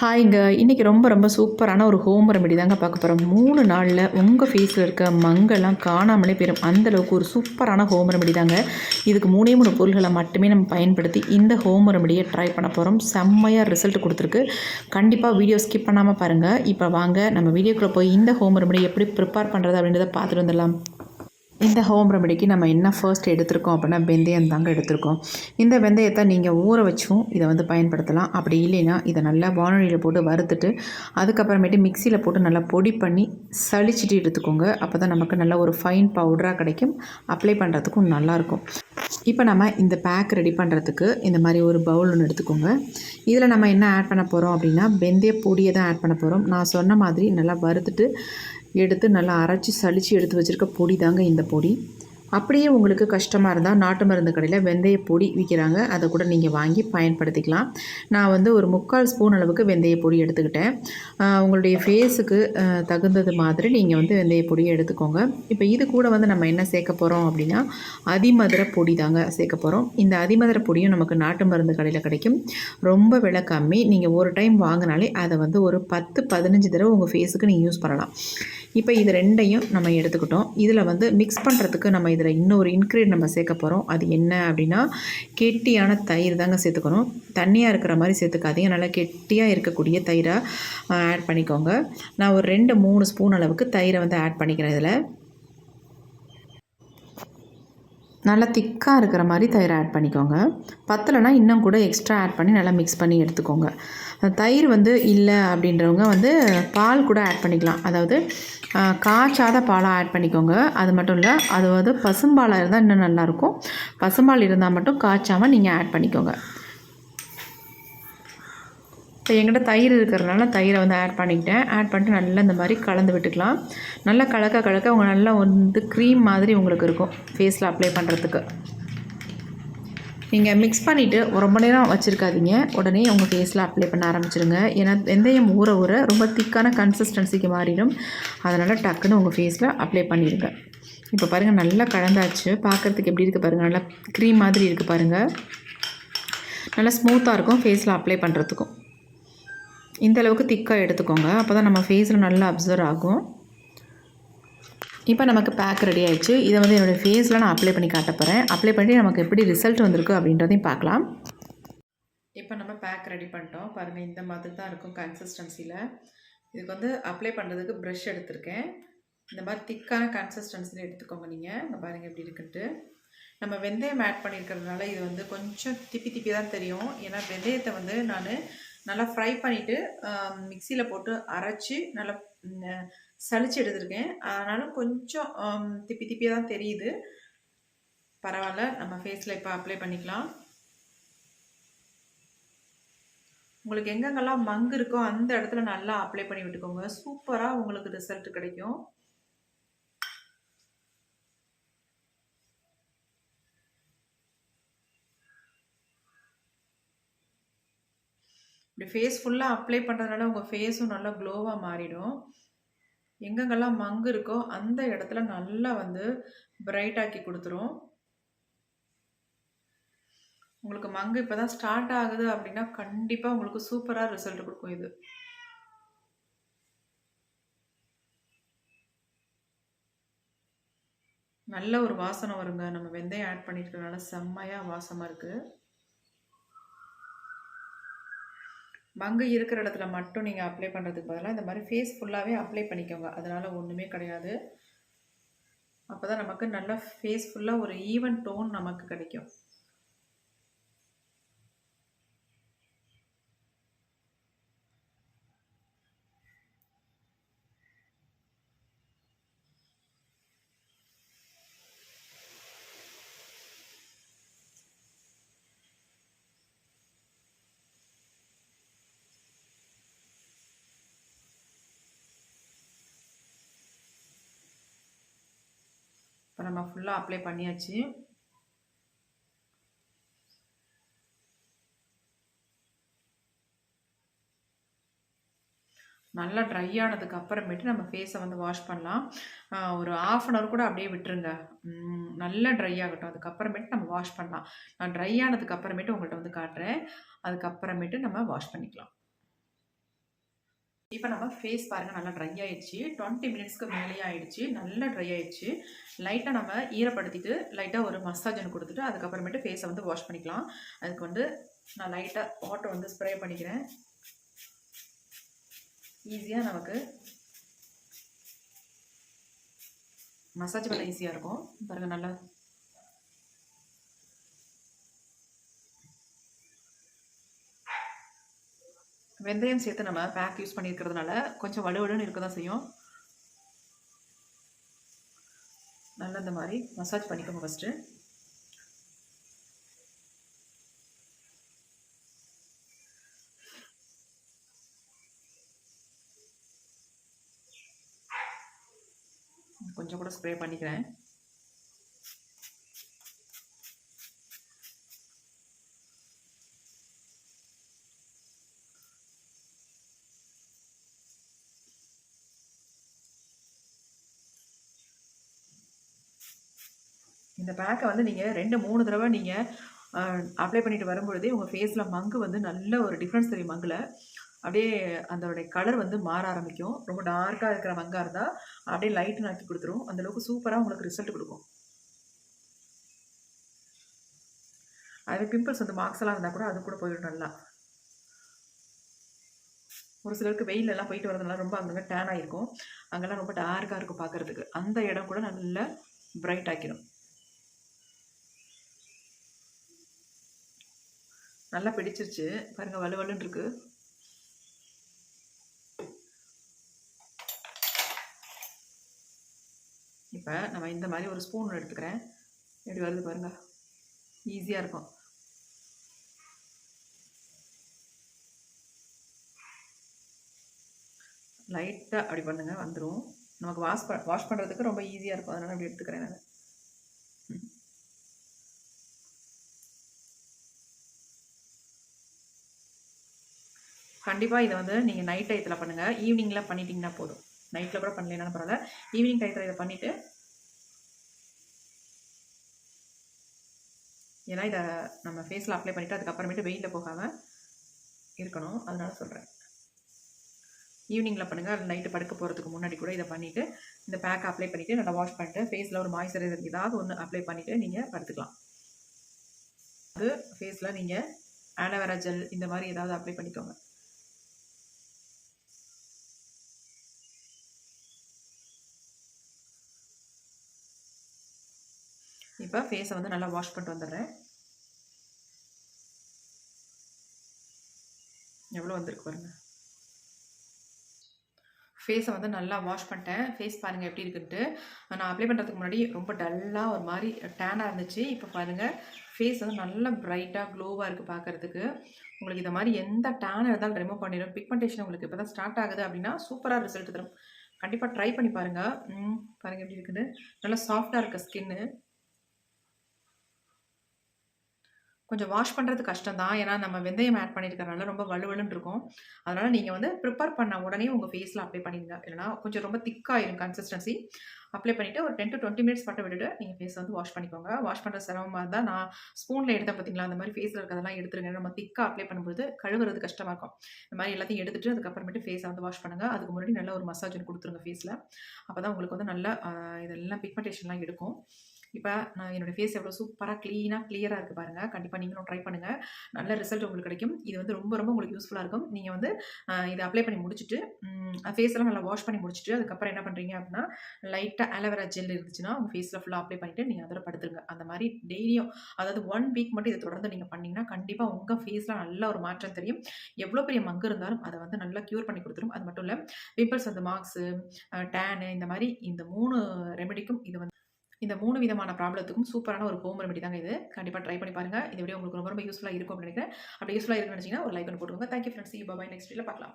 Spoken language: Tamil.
ஹாய்ங்க இன்றைக்கி ரொம்ப ரொம்ப சூப்பரான ஒரு ஹோம் ரெமெடி தாங்க பார்க்க போகிறோம் மூணு நாளில் உங்கள் ஃபேஸில் இருக்க மங்கெல்லாம் காணாமலே போயிடும் அந்தளவுக்கு ஒரு சூப்பரான ஹோம் ரெமெடி தாங்க. இதுக்கு மூணே மூணு பொருள்களை மட்டுமே நம்ம பயன்படுத்தி இந்த ஹோம் ரெமெடியை ட்ரை பண்ண போகிறோம் செம்மையாக ரிசல்ட் கொடுத்துருக்கு. கண்டிப்பாக வீடியோ ஸ்கிப் பண்ணாமல் பாருங்கள் இப்போ வாங்க நம்ம வீடியோக்குள்ளே போய் இந்த ஹோம் ரெமெடி எப்படி ப்ரிப்பேர் பண்ணுறது அப்படின்றத பார்த்துட்டு வந்துடலாம். இந்த ஹோம் ரெமெடிக்கு நம்ம என்ன ஃபர்ஸ்ட் எடுத்திருக்கோம் அப்படின்னா வெந்தயம் தாங்க எடுத்திருக்கோம். இந்த வெந்தயத்தை நீங்கள் ஊற வச்சும் இதை வந்து பயன்படுத்தலாம். அப்படி இல்லைன்னா இதை நல்லா வானொலியில் போட்டு வறுத்துட்டு அதுக்கப்புறமேட்டு மிக்சியில் போட்டு நல்லா பொடி பண்ணி சளிச்சிட்டு எடுத்துக்கோங்க. அப்போ தான் நமக்கு நல்ல ஒரு ஃபைன் பவுடராக கிடைக்கும். அப்ளை பண்ணுறதுக்கும் நல்லாயிருக்கும். இப்போ நம்ம இந்த பேக் ரெடி பண்ணுறதுக்கு இந்த மாதிரி ஒரு பவுல் ஒன்று எடுத்துக்கோங்க. இதில் நம்ம என்ன ஆட் பண்ண போகிறோம் அப்படின்னா வெந்தய பொடியை தான் ஆட் பண்ண போகிறோம் நான் சொன்ன மாதிரி நல்லா வறுத்துட்டு எடுத்து நல்லா அரைச்சி சளிச்சு எடுத்து வச்சுருக்க பொடி தாங்க இந்த பொடி. அப்படியே உங்களுக்கு கஷ்டமாக இருந்தால் நாட்டு மருந்து கடையில் வெந்தய பொடி விற்கிறாங்க அதை கூட நீங்கள் வாங்கி பயன்படுத்திக்கலாம். நான் வந்து ஒரு முக்கால் ஸ்பூன் அளவுக்கு வெந்தய பொடி எடுத்துக்கிட்டேன். உங்களுடைய ஃபேஸுக்கு தகுந்தது மாதிரி நீங்கள் வந்து வெந்தய பொடியை எடுத்துக்கோங்க. இப்போ இது கூட வந்து நம்ம என்ன சேர்க்க போகிறோம் அப்படின்னா அதிமதுர பொடி தாங்க சேர்க்க போகிறோம் இந்த அதிமதுர பொடியும் நமக்கு நாட்டு மருந்து கடையில் கிடைக்கும். ரொம்ப விலை கம்மி. நீங்கள் ஒரு டைம் வாங்கினாலே அதை வந்து ஒரு பத்து பதினஞ்சு தடவை உங்கள் ஃபேஸுக்கு நீங்கள் யூஸ் பண்ணலாம். இப்போ இது ரெண்டையும் நம்ம எடுத்துக்கிட்டோம். இதில் வந்து மிக்ஸ் பண்ணுறதுக்கு நம்ம இதில் இன்னொரு இன்க்ரீட் நம்ம சேர்க்க போகிறோம் அது என்ன அப்படின்னா கெட்டியான தயிர் தாங்க சேர்த்துக்கணும். தண்ணியாக இருக்கிற மாதிரி சேர்த்துக்காதீங்க. நல்லா கெட்டியாக இருக்கக்கூடிய தயிராக ஆட் பண்ணிக்கோங்க. நான் ஒரு ரெண்டு மூணு ஸ்பூன் அளவுக்கு தயிரை வந்து ஆட் பண்ணிக்கிறேன் இதில். நல்லா திக்காக இருக்கிற மாதிரி தயிரை ஆட் பண்ணிக்கோங்க. பத்தலைனா இன்னும் கூட எக்ஸ்ட்ரா ஆட் பண்ணி நல்லா மிக்ஸ் பண்ணி எடுத்துக்கோங்க. தயிர் வந்து இல்லை அப்படின்றவங்க வந்து பால் கூட ஆட் பண்ணிக்கலாம். அதாவது காய்ச்சாத பாலாக ஆட் பண்ணிக்கோங்க. அது மட்டும் இல்லை அது வந்து பசும்பாலாக இருந்தால் இன்னும் நல்லாயிருக்கும் பசும்பால் இருந்தால் மட்டும் காய்ச்சாமல் நீங்கள் ஆட் பண்ணிக்கோங்க. இப்போ எங்கிட்ட தயிர் இருக்கிறதுனால தயிரை வந்து ஆட் பண்ணிக்கிட்டேன். ஆட் பண்ணிட்டு நல்லா இந்த மாதிரி கலந்து விட்டுக்கலாம். நல்லா கலக்க கலக்க உங்கள் நல்லா வந்து க்ரீம் மாதிரி உங்களுக்கு இருக்கும். ஃபேஸில் அப்ளை பண்ணுறதுக்கு நீங்கள் மிக்ஸ் பண்ணிவிட்டு ரொம்ப நேரம் வச்சுருக்காதீங்க. உடனே உங்கள் ஃபேஸில் அப்ளை பண்ண ஆரம்பிச்சிருங்க. ஏன்னா வெந்தயம் ஊற ஊற ரொம்ப திக்கான கன்சிஸ்டன்சிக்கு மாறிடும். அதனால் டக்குன்னு உங்கள் ஃபேஸில் அப்ளை பண்ணிடுங்க இப்போ பாருங்கள் நல்லா கலந்தாச்சு. பார்க்குறதுக்கு எப்படி இருக்குது பாருங்கள் நல்லா க்ரீம் மாதிரி இருக்குது பாருங்கள் நல்லா ஸ்மூத்தாக இருக்கும் ஃபேஸில் அப்ளை பண்ணுறதுக்கும் இந்த அளவுக்கு திக்காக எடுத்துக்கோங்க. அப்போ தான் நம்ம ஃபேஸில் நல்லா அப்சர்வ் ஆகும். இப்போ நமக்கு பேக் ரெடி ஆயிடுச்சு. இதை வந்து என்னுடைய ஃபேஸில் நான் அப்ளை பண்ணி காட்ட போகிறேன் அப்ளை பண்ணி நமக்கு எப்படி ரிசல்ட் வந்திருக்கு அப்படின்றதையும் பார்க்கலாம். இப்போ நம்ம பேக் ரெடி பண்ணிட்டோம். பாருங்கள் இந்த மாதிரி தான் இருக்கும் கன்சிஸ்டன்சியில் இதுக்கு வந்து அப்ளை பண்ணுறதுக்கு ப்ரஷ் எடுத்திருக்கேன். இந்த மாதிரி திக்கான கன்சிஸ்டன்சியில் எடுத்துக்கோங்க நீங்கள் இங்கே பாருங்கள் எப்படி இருக்குன்ட்டு. நம்ம வெந்தயம் ஆட் பண்ணியிருக்கிறதுனால இது வந்து கொஞ்சம் திப்பி திப்பி தான் தெரியும். ஏன்னா வெந்தயத்தை வந்து நான் நல்லா ஃப்ரை பண்ணிவிட்டு மிக்சியில் போட்டு அரைச்சி நல்லா சளிச்சு எடுத்திருக்கேன். ஆனாலும் கொஞ்சம் திப்பி திப்பியாக தான் தெரியுது. பரவாயில்ல நம்ம ஃபேஸில் இப்போ அப்ளை பண்ணிக்கலாம். உங்களுக்கு எங்கெங்கெல்லாம் மங்கு இருக்கோ அந்த இடத்துல நல்லா அப்ளை பண்ணி விட்டுக்கோங்க. சூப்பராக உங்களுக்கு ரிசல்ட் கிடைக்கும். இப்படி ஃபேஸ் ஃபுல்லாக அப்ளை பண்ணுறதுனால உங்கள் ஃபேஸும் நல்லா க்ளோவாக மாறிடும். எங்கெங்கெல்லாம் மங்கு இருக்கோ அந்த இடத்துல நல்லா வந்து பிரைட்டாக்கி கொடுத்துரும். உங்களுக்கு மங்கு இப்போ தான் ஸ்டார்ட் ஆகுது அப்படின்னா கண்டிப்பாக உங்களுக்கு சூப்பராக ரிசல்ட் கொடுக்கும் இது. நல்ல ஒரு வாசனை வருங்க. நம்ம வெந்தயம் ஆட் பண்ணியிருக்கிறதுனால செம்மையாக வாசமாக இருக்குது மங்கு இருக்கிற இடத்துல மட்டும் நீங்கள் அப்ளை பண்ணுறதுக்கு பதிலாக இந்த மாதிரி ஃபேஸ் ஃபுல்லாகவே அப்ளை பண்ணிக்கோங்க. அதனால் ஒன்றுமே கிடையாது. அப்போ தான் நமக்கு நல்லா ஃபேஸ் ஃபுல்லாக ஒரு ஈவன் டோன் நமக்கு கிடைக்கும். இப்போ நம்ம ஃபுல்லாக அப்ளை பண்ணியாச்சு. நல்லா ட்ரை ஆனதுக்கு அப்புறமேட்டு நம்ம ஃபேஸை வந்து வாஷ் பண்ணலாம். ஒரு ஆஃப் அன் ஹவர் கூட அப்படியே விட்டுருங்க. நல்லா ட்ரை ஆகட்டும். அதுக்கப்புறமேட்டு நம்ம வாஷ் பண்ணலாம். நான் ட்ரை ஆனதுக்கு அப்புறமேட்டு உங்கள்கிட்ட வந்து காட்டுறேன். அதுக்கப்புறமேட்டு நம்ம வாஷ் பண்ணிக்கலாம். இப்போ நம்ம ஃபேஸ் பாருங்கள் நல்லா ட்ரை ஆயிடுச்சு. டுவெண்ட்டி மினிட்ஸ்க்கு மேலேயே ஆயிடுச்சு. நல்லா ட்ரை ஆயிடுச்சு. லைட்டாக நம்ம ஈரப்படுத்திட்டு லைட்டாக ஒரு மசாஜ் ஒன்று கொடுத்துட்டு அதுக்கப்புறமேட்டு ஃபேஸை வந்து வாஷ் பண்ணிக்கலாம். அதுக்கு வந்து நான் லைட்டாக வாட்டர் வந்து ஸ்ப்ரே பண்ணிக்கிறேன். ஈஸியாக நமக்கு மசாஜ் பண்ண ஈஸியாக இருக்கும். பாருங்கள் நல்லா வெந்தயம் சேர்த்து நம்ம பேக் யூஸ் பண்ணியிருக்கிறதுனால கொஞ்சம் வலுவலுன்னு இருக்க தான் செய்யும். நல்லா இந்த மாதிரி மசாஜ் பண்ணிக்கோங்க ஃபஸ்ட்டு கொஞ்சம் கூட ஸ்ப்ரே பண்ணிக்கிறேன். இந்த பேக்கை வந்து நீங்கள் ரெண்டு மூணு தடவை நீங்கள் அப்ளை பண்ணிட்டு வரும்பொழுதே உங்கள் ஃபேஸில் மங்கு வந்து நல்ல ஒரு டிஃப்ரென்ஸ் தெரியும் மங்கில் அப்படியே அதோடைய கலர் வந்து மாற ஆரம்பிக்கும். ரொம்ப டார்க்காக இருக்கிற மங்காக இருந்தால் அப்படியே லைட்டு நாக்கி கொடுத்துரும். அந்தளவுக்கு சூப்பராக உங்களுக்கு ரிசல்ட் கொடுக்கும். அதே பிம்பிள்ஸ் வந்து மார்க்ஸ் எல்லாம் இருந்தால் கூட அது கூட போயிடும் நல்லா. ஒரு சிலருக்கு வெயிலெல்லாம் போயிட்டு வரதுனால ரொம்ப அங்கங்கே டேன் ஆகிருக்கும் அங்கெல்லாம் ரொம்ப டார்க்காக இருக்கும் பார்க்குறதுக்கு அந்த இடம் கூட நல்லா பிரைட் ஆக்கிடும் நல்லா பிடிச்சிருச்சு. பாருங்கள் வலுவலுன்னு இருக்கு. இப்போ நம்ம இந்த மாதிரி ஒரு ஸ்பூன் எடுத்துக்கிறேன். எப்படி வருது பாருங்கள் ஈஸியாக இருக்கும். லைட்டாக அப்படி பண்ணுங்கள் வந்துடும் நமக்கு வாஷ் ப வாஷ் பண்ணுறதுக்கு ரொம்ப ஈஸியாக இருக்கும். அதனால் அப்படி எடுத்துக்கிறேன் நான். கண்டிப்பாக இதை வந்து நீங்கள் நைட் டயத்தில் பண்ணுங்கள் ஈவினிங்கில் பண்ணிட்டீங்கன்னா போதும். நைட்டில் கூட பண்ணலனாலும் பரவாயில்ல. ஈவினிங் டயத்தில் இதை பண்ணிவிட்டு ஏன்னா இதை நம்ம ஃபேஸில் அப்ளை பண்ணிவிட்டு அதுக்கப்புறமேட்டு வெயிலில் போகாமல் இருக்கணும். அதனால் சொல்கிறேன் ஈவினிங்கில் பண்ணுங்கள் அது நைட்டு படுக்க போகிறதுக்கு முன்னாடி கூட இதை பண்ணிவிட்டு இந்த பேக் அப்ளை பண்ணிவிட்டு நல்லா வாஷ் பண்ணிட்டு ஃபேஸில் ஒரு மாய்ஸ்சரைசர் ஏதாவது ஒன்று அப்ளை பண்ணிவிட்டு நீங்கள் படுத்துக்கலாம். அது ஃபேஸில் நீங்கள் ஆலோவேரா ஜெல் இந்த மாதிரி ஏதாவது அப்ளை பண்ணிக்கோங்க. இப்போ ஃபேஸை வந்து நல்லா வாஷ் பண்ணிட்டு வந்துடுறேன். எவ்வளோ வந்திருக்கு பாருங்கள் ஃபேஸை வந்து நல்லா வாஷ் பண்ணிட்டேன். ஃபேஸ் பாருங்கள் எப்படி இருக்குன்ட்டு. நான் அப்ளை பண்ணுறதுக்கு முன்னாடி ரொம்ப டல்லாக ஒரு மாதிரி டேனாக இருந்துச்சு. இப்போ பாருங்கள் ஃபேஸ் வந்து நல்லா ப்ரைட்டாக க்ளோவாக இருக்குது பார்க்குறதுக்கு. உங்களுக்கு இந்த மாதிரி எந்த டேனாக இருந்தாலும் ரிமூவ் பண்ணிடும். பிக்மெண்டேஷன் உங்களுக்கு இப்போ தான் ஸ்டார்ட் ஆகுது அப்படின்னா சூப்பராக ரிசல்ட் தரும். கண்டிப்பாக ட்ரை பண்ணி பாருங்கள் பாருங்கள் எப்படி இருக்குது நல்லா சாஃப்டாக இருக்க ஸ்கின்னு கொஞ்சம் வாஷ் பண்ணுறது கஷ்டம் தான் ஏன்னா நம்ம வெந்தயம் ஆட் பண்ணியிருக்கறனால ரொம்ப வலுவலுன்னு இருக்கும். அதனால் நீங்கள் வந்து ப்ரிப்பேர் பண்ண உடனே உங்கள் ஃபேஸில் அப்ளை பண்ணிடுங்க இல்லைனா கொஞ்சம் ரொம்ப திக்காயிரும் கன்சிஸ்டன்சி அப்ளை பண்ணிவிட்டு ஒரு டென் டு டுவெண்ட்டி மினிட்ஸ் மட்டும் விட்டுட்டு நீங்கள் ஃபேஸ் வந்து வாஷ் பண்ணிக்கோங்க. வாஷ் பண்ணுற சிரமமாக இருந்தால் நான் ஸ்பூனில் எடுத்தேன் பார்த்தீங்களா அந்த மாதிரி ஃபேஸில் இருக்கிறதெல்லாம் எடுத்துருங்க. நம்ம திக்காக அப்ளை பண்ணும்போது கழுவுறது கஷ்டமாக இருக்கும். இந்த மாதிரி எல்லாத்தையும் எடுத்துகிட்டு அதுக்கப்புறமேட்டு ஃபேஸை வந்து வாஷ் பண்ணுங்கள் அதுக்கு முன்னாடி நல்ல ஒரு மசாஜ் கொடுத்துருங்க ஃபேஸில் அப்போ தான் உங்களுக்கு வந்து நல்லா இதெல்லாம் பிக்மெண்டேஷன்லாம் எடுக்கும். இப்போ நான் என்னோடய ஃபேஸ் எவ்வளோ சூப்பராக க்ளீனாக கிளியராக இருக்குது பாருங்கள் கண்டிப்பாக நீங்களும் ட்ரை பண்ணுங்கள் நல்ல ரிசல்ட் உங்களுக்கு கிடைக்கும். இது வந்து ரொம்ப ரொம்ப உங்களுக்கு யூஸ்ஃபுல்லாக இருக்கும். நீங்கள் வந்து இதை அப்ளை பண்ணி முடிச்சுட்டு ஃபேஸ் எல்லாம் நல்லா வாஷ் பண்ணி முடிச்சுட்டு அதுக்கப்புறம் என்ன பண்ணுறீங்க அப்படின்னா லைட்டாக அலோவேரா ஜெல் இருந்துச்சுன்னா உங்கள் ஃபேஸில் ஃபுல்லாக அப்ளை பண்ணிவிட்டு நீங்கள் அதில் படுத்துருங்க. அந்த மாதிரி டெய்லியும் அதாவது ஒன் வீக் மட்டும் இதை தொடர்ந்து நீங்கள் பண்ணிங்கன்னா கண்டிப்பாக உங்கள் ஃபேஸில் நல்ல ஒரு மாற்றம் தெரியும். எவ்வளோ பெரிய மங்கு இருந்தாலும் அதை வந்து நல்லா க்யூர் பண்ணி கொடுத்துரும். அது மட்டும் இல்லை பிம்பிள்ஸ் அந்த மார்க்ஸு டேனு இந்த மாதிரி இந்த மூணு ரெமெடிக்கும் இது வந்து இந்த மூணு விதமான ப்ராப்ளத்துக்கும் சூப்பரான ஒரு ஹோம் ரெமெடி தாங்க இது. கண்டிப்பாக ட்ரை பண்ணி பாருங்கள் இந்த வீடியோ உங்களுக்கு ரொம்ப ரொம்ப யூஸ்ஃபுல்லாக இருக்கும் நினைக்கிறேன். அப்படி யூஸ்ஃபுல்லாக இருக்குன்னு நினச்சிங்கன்னா ஒரு லைக் பண்ணி போட்டுக்கோங்க. Thank you friends bye next video பார்க்கலாம்.